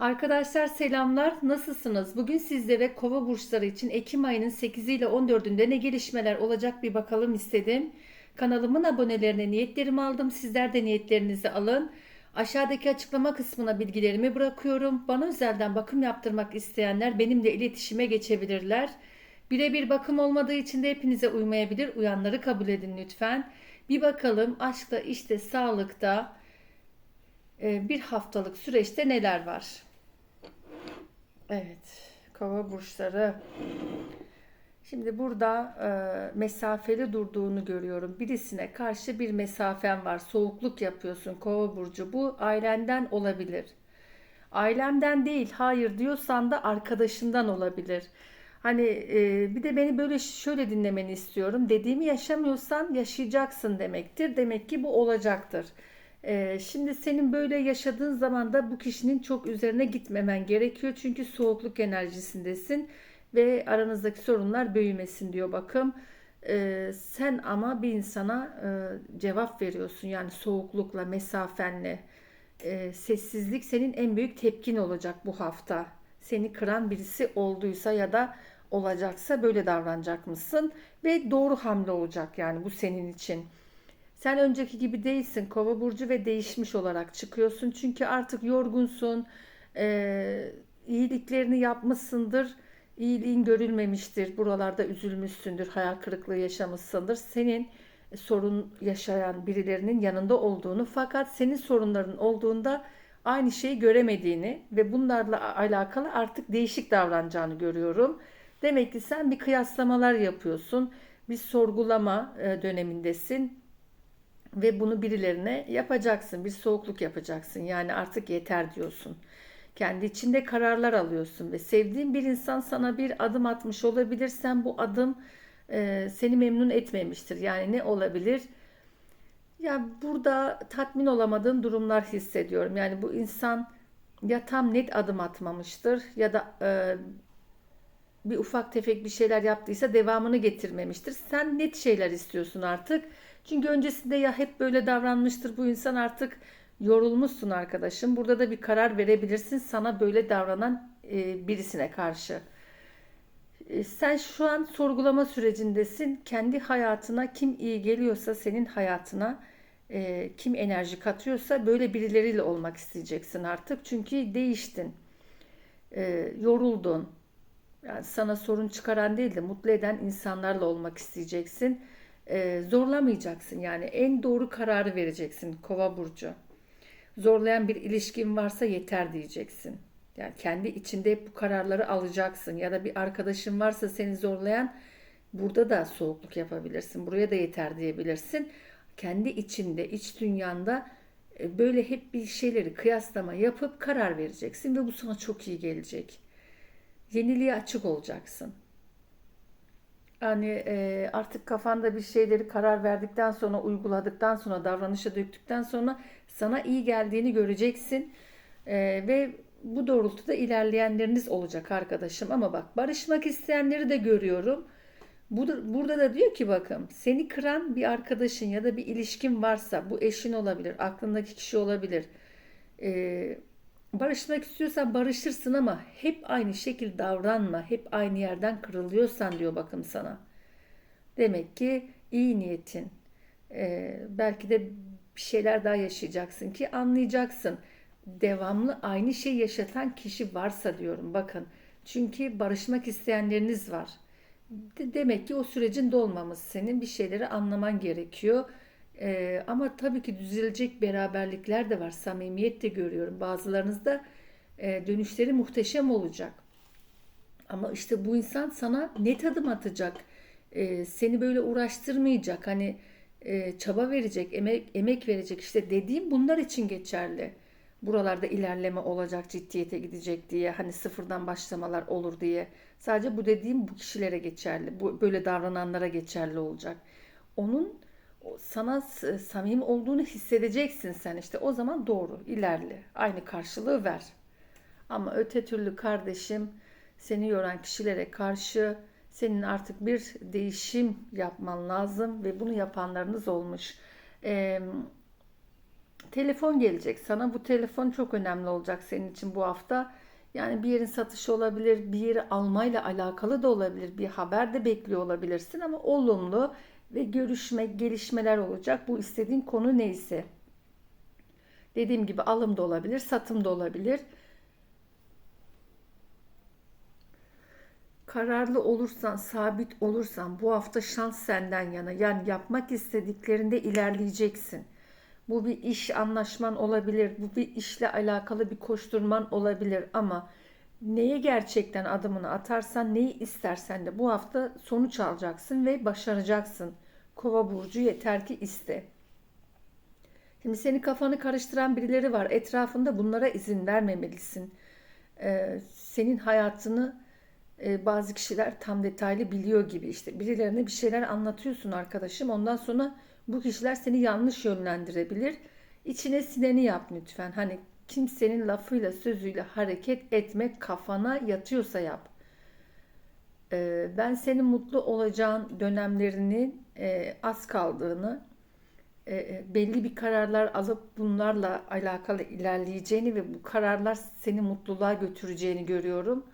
Arkadaşlar selamlar. Nasılsınız? Bugün sizlere Kova burçları için Ekim ayının 8 ile 14'ünde ne gelişmeler olacak bir bakalım istedim. Kanalımın abonelerine niyetlerimi aldım. Sizler de niyetlerinizi alın. Aşağıdaki açıklama kısmına bilgilerimi bırakıyorum. Bana özelden bakım yaptırmak isteyenler benimle iletişime geçebilirler. Birebir bakım olmadığı için de hepinize uymayabilir. Uyanları kabul edin lütfen. Bir bakalım aşkta, işte, sağlıkta e, bir haftalık süreçte neler var? Evet, kova burçları. Şimdi burada e, mesafeli durduğunu görüyorum. Birisine karşı bir mesafen var. Soğukluk yapıyorsun kova burcu. Bu ailenden olabilir. Ailemden değil, hayır diyorsan da arkadaşından olabilir. Hani e, bir de beni böyle şöyle dinlemeni istiyorum. Dediğimi yaşamıyorsan yaşayacaksın demektir. Demek ki bu olacaktır. E, şimdi senin böyle yaşadığın zaman da bu kişinin çok üzerine gitmemen gerekiyor. Çünkü soğukluk enerjisindesin ve aranızdaki sorunlar büyümesin diyor bakım. E, sen ama bir insana e, cevap veriyorsun. Yani soğuklukla, mesafenle. E, sessizlik senin en büyük tepkin olacak bu hafta. Seni kıran birisi olduysa ya da olacaksa böyle davranacak mısın? Ve doğru hamle olacak yani bu senin için. Sen önceki gibi değilsin kova burcu ve değişmiş olarak çıkıyorsun. Çünkü artık yorgunsun, e, iyiliklerini yapmışsındır, iyiliğin görülmemiştir, buralarda üzülmüşsündür, hayal kırıklığı yaşamışsındır. Senin sorun yaşayan birilerinin yanında olduğunu fakat senin sorunların olduğunda aynı şeyi göremediğini ve bunlarla alakalı artık değişik davranacağını görüyorum. Demek ki sen bir kıyaslamalar yapıyorsun, bir sorgulama e, dönemindesin ve bunu birilerine yapacaksın. Bir soğukluk yapacaksın. Yani artık yeter diyorsun. Kendi içinde kararlar alıyorsun ve sevdiğin bir insan sana bir adım atmış olabilir. Sen bu adım e, seni memnun etmemiştir. Yani ne olabilir? Ya burada tatmin olamadığım durumlar hissediyorum. Yani bu insan ya tam net adım atmamıştır ya da e, bir ufak tefek bir şeyler yaptıysa devamını getirmemiştir. Sen net şeyler istiyorsun artık. Çünkü öncesinde ya hep böyle davranmıştır bu insan artık yorulmuşsun arkadaşım. Burada da bir karar verebilirsin sana böyle davranan e, birisine karşı. E, sen şu an sorgulama sürecindesin. Kendi hayatına kim iyi geliyorsa senin hayatına e, kim enerji katıyorsa böyle birileriyle olmak isteyeceksin artık. Çünkü değiştin. Yoruldun. Yani sana sorun çıkaran değil de mutlu eden insanlarla olmak isteyeceksin e, zorlamayacaksın. Yani en doğru kararı vereceksin Kova burcu. Zorlayan bir ilişkin varsa yeter diyeceksin. Yani kendi içinde hep bu kararları alacaksın ya da bir arkadaşın varsa seni zorlayan burada da soğukluk yapabilirsin. Buraya da yeter diyebilirsin. Kendi içinde, iç dünyanda e, böyle hep bir şeyleri kıyaslama yapıp karar vereceksin ve bu sana çok iyi gelecek. Yeniliğe açık olacaksın. Hani e, artık kafanda bir şeyleri karar verdikten sonra, uyguladıktan sonra, davranışa döktükten sonra sana iyi geldiğini göreceksin. E, ve bu doğrultuda ilerleyenleriniz olacak arkadaşım. Ama bak barışmak isteyenleri de görüyorum. Burada da diyor ki bakın seni kıran bir arkadaşın ya da bir ilişkin varsa bu eşin olabilir, aklındaki kişi olabilir. Ee, barışmak istiyorsan barışırsın ama hep aynı şekilde davranma. Hep aynı yerden kırılıyorsan diyor bakım sana. Demek ki iyi niyetin. Ee, belki de bir şeyler daha yaşayacaksın ki anlayacaksın. Devamlı aynı şey yaşatan kişi varsa diyorum bakın. Çünkü barışmak isteyenleriniz var. De demek ki o sürecin dolmamış senin bir şeyleri anlaman gerekiyor. Ee, ama tabii ki düzelecek beraberlikler de var. Samimiyet de görüyorum. Bazılarınızda e, dönüşleri muhteşem olacak. Ama işte bu insan sana net adım atacak. E, seni böyle uğraştırmayacak. Hani e, çaba verecek, emek, emek verecek. İşte dediğim bunlar için geçerli. Buralarda ilerleme olacak, ciddiyete gidecek diye. Hani sıfırdan başlamalar olur diye. Sadece bu dediğim bu kişilere geçerli. Bu böyle davrananlara geçerli olacak. Onun sana samimi olduğunu hissedeceksin sen işte o zaman doğru ilerle aynı karşılığı ver ama öte türlü kardeşim seni yoran kişilere karşı senin artık bir değişim yapman lazım ve bunu yapanlarınız olmuş. Ee, Telefon gelecek sana. Bu telefon çok önemli olacak senin için bu hafta. Yani bir yerin satışı olabilir, bir yeri almayla alakalı da olabilir, bir haber de bekliyor olabilirsin ama olumlu ve görüşme, gelişmeler olacak. Bu istediğin konu neyse. Dediğim gibi alım da olabilir, satım da olabilir. Kararlı olursan, sabit olursan bu hafta şans senden yana. Yani yapmak istediklerinde ilerleyeceksin. Bu bir iş anlaşman olabilir, bu bir işle alakalı bir koşturman olabilir ama neye gerçekten adımını atarsan, neyi istersen de bu hafta sonuç alacaksın ve başaracaksın. Kova burcu yeter ki iste. Şimdi seni kafanı karıştıran birileri var. Etrafında bunlara izin vermemelisin. Ee, senin hayatını e, bazı kişiler tam detaylı biliyor gibi işte. Birilerine bir şeyler anlatıyorsun arkadaşım. Ondan sonra bu kişiler seni yanlış yönlendirebilir. İçine sineni yap lütfen. Hani kimsenin lafıyla sözüyle hareket etmek kafana yatıyorsa yap. Ee, ben senin mutlu olacağın dönemlerinin e, az kaldığını, e, belli bir kararlar alıp bunlarla alakalı ilerleyeceğini ve bu kararlar seni mutluluğa götüreceğini görüyorum.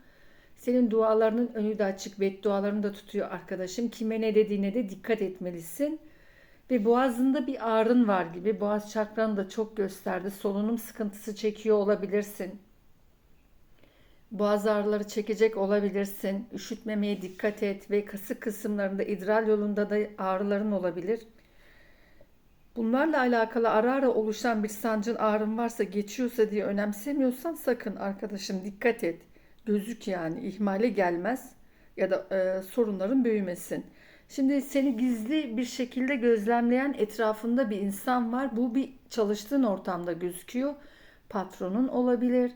Senin dualarının önü de açık, beddualarını da tutuyor arkadaşım. Kime ne dediğine de dikkat etmelisin. Ve boğazında bir ağrın var gibi. Boğaz çakranı da çok gösterdi. Solunum sıkıntısı çekiyor olabilirsin. Boğaz ağrıları çekecek olabilirsin. Üşütmemeye dikkat et ve kasık kısımlarında idrar yolunda da ağrıların olabilir. Bunlarla alakalı ara ara oluşan bir sancın ağrın varsa geçiyorsa diye önemsemiyorsan sakın arkadaşım dikkat et. Gözük yani ihmale gelmez ya da e, sorunların büyümesin. Şimdi seni gizli bir şekilde gözlemleyen etrafında bir insan var. Bu bir çalıştığın ortamda gözüküyor. Patronun olabilir,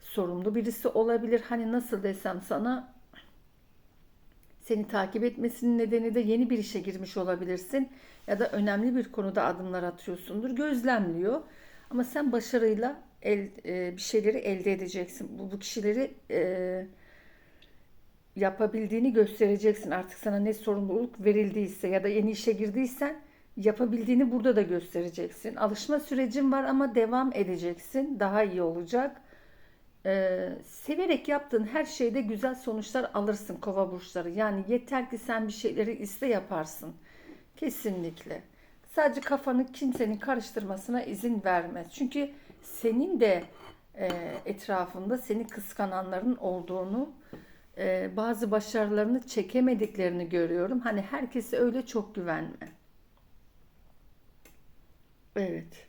sorumlu birisi olabilir. Hani nasıl desem sana seni takip etmesinin nedeni de yeni bir işe girmiş olabilirsin ya da önemli bir konuda adımlar atıyorsundur. Gözlemliyor. Ama sen başarıyla el, e, bir şeyleri elde edeceksin. Bu, bu kişileri e, yapabildiğini göstereceksin. Artık sana ne sorumluluk verildiyse ya da yeni işe girdiysen yapabildiğini burada da göstereceksin. Alışma sürecin var ama devam edeceksin. Daha iyi olacak. Ee, severek yaptığın her şeyde güzel sonuçlar alırsın kova burçları. Yani yeter ki sen bir şeyleri iste yaparsın. Kesinlikle. Sadece kafanı kimsenin karıştırmasına izin vermez. Çünkü senin de e, etrafında seni kıskananların olduğunu e, bazı başarılarını çekemediklerini görüyorum. Hani herkese öyle çok güvenme. Evet.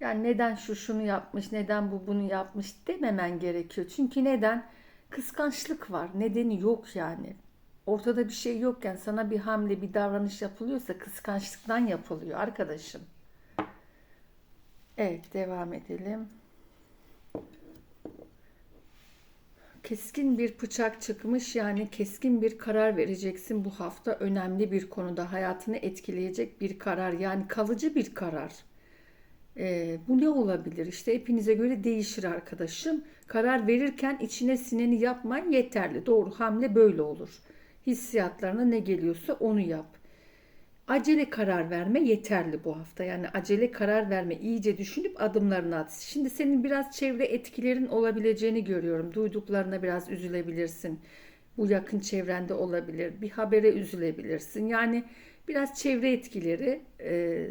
Yani neden şu şunu yapmış, neden bu bunu yapmış dememen gerekiyor. Çünkü neden? Kıskançlık var. Nedeni yok yani. Ortada bir şey yokken sana bir hamle, bir davranış yapılıyorsa kıskançlıktan yapılıyor arkadaşım. Evet, devam edelim. Keskin bir bıçak çıkmış yani keskin bir karar vereceksin bu hafta önemli bir konuda hayatını etkileyecek bir karar yani kalıcı bir karar. Ee, bu ne olabilir? İşte hepinize göre değişir arkadaşım. Karar verirken içine sineni yapman yeterli. Doğru hamle böyle olur. Hissiyatlarına ne geliyorsa onu yap. Acele karar verme yeterli bu hafta. Yani acele karar verme, iyice düşünüp adımlarını at. Şimdi senin biraz çevre etkilerin olabileceğini görüyorum. Duyduklarına biraz üzülebilirsin. Bu yakın çevrende olabilir. Bir habere üzülebilirsin. Yani biraz çevre etkileri e,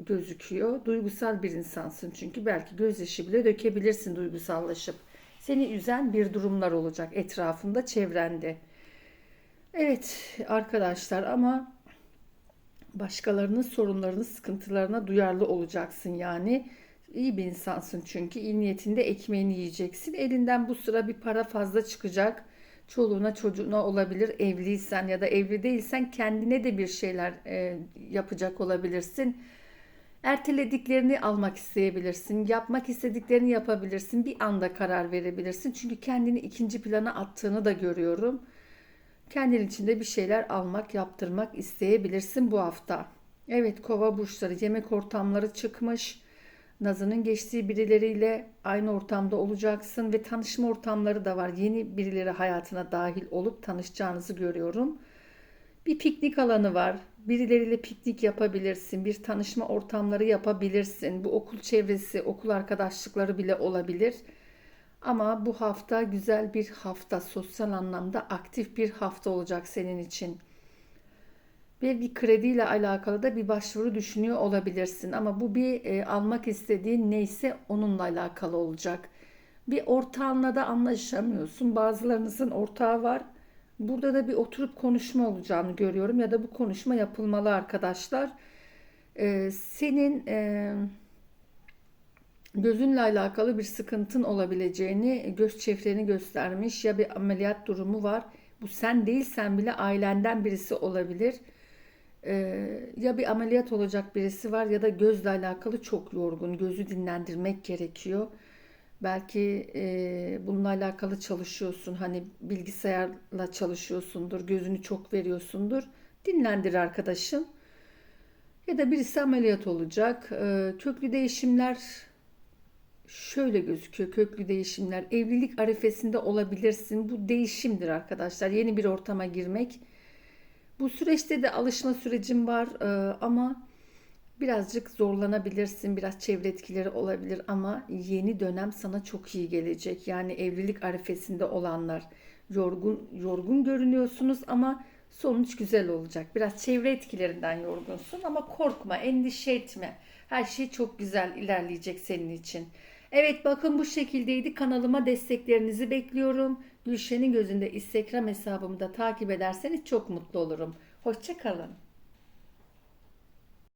gözüküyor. Duygusal bir insansın çünkü belki gözyaşı bile dökebilirsin duygusallaşıp. Seni üzen bir durumlar olacak etrafında, çevrende. Evet arkadaşlar ama başkalarının sorunlarını, sıkıntılarına duyarlı olacaksın yani. İyi bir insansın çünkü iyi niyetinde ekmeğini yiyeceksin. Elinden bu sıra bir para fazla çıkacak. Çoluğuna çocuğuna olabilir evliysen ya da evli değilsen kendine de bir şeyler e, yapacak olabilirsin. Ertelediklerini almak isteyebilirsin. Yapmak istediklerini yapabilirsin. Bir anda karar verebilirsin. Çünkü kendini ikinci plana attığını da görüyorum. Kendin içinde bir şeyler almak, yaptırmak isteyebilirsin bu hafta. Evet kova burçları yemek ortamları çıkmış. Nazının geçtiği birileriyle aynı ortamda olacaksın ve tanışma ortamları da var. Yeni birileri hayatına dahil olup tanışacağınızı görüyorum. Bir piknik alanı var. Birileriyle piknik yapabilirsin. Bir tanışma ortamları yapabilirsin. Bu okul çevresi, okul arkadaşlıkları bile olabilir. Ama bu hafta güzel bir hafta, sosyal anlamda aktif bir hafta olacak senin için. Ve bir krediyle alakalı da bir başvuru düşünüyor olabilirsin. Ama bu bir e, almak istediğin neyse onunla alakalı olacak. Bir ortağınla da anlaşamıyorsun. Bazılarınızın ortağı var. Burada da bir oturup konuşma olacağını görüyorum ya da bu konuşma yapılmalı arkadaşlar. E, senin e, gözünle alakalı bir sıkıntın olabileceğini göz çevreni göstermiş ya bir ameliyat durumu var. Bu sen değilsen bile ailenden birisi olabilir. Ee, ya bir ameliyat olacak birisi var ya da gözle alakalı çok yorgun. Gözü dinlendirmek gerekiyor. Belki e, bununla alakalı çalışıyorsun. Hani bilgisayarla çalışıyorsundur. Gözünü çok veriyorsundur. Dinlendir arkadaşım. Ya da birisi ameliyat olacak. Ee, köklü değişimler şöyle gözüküyor. Köklü değişimler. Evlilik arifesinde olabilirsin. Bu değişimdir arkadaşlar. Yeni bir ortama girmek. Bu süreçte de alışma sürecim var e, ama birazcık zorlanabilirsin. Biraz çevre etkileri olabilir ama yeni dönem sana çok iyi gelecek. Yani evlilik arifesinde olanlar yorgun yorgun görünüyorsunuz ama sonuç güzel olacak. Biraz çevre etkilerinden yorgunsun ama korkma, endişe etme. Her şey çok güzel ilerleyecek senin için. Evet bakın bu şekildeydi. Kanalıma desteklerinizi bekliyorum. Gülşen'in gözünde Instagram hesabımı da takip ederseniz çok mutlu olurum. Hoşçakalın.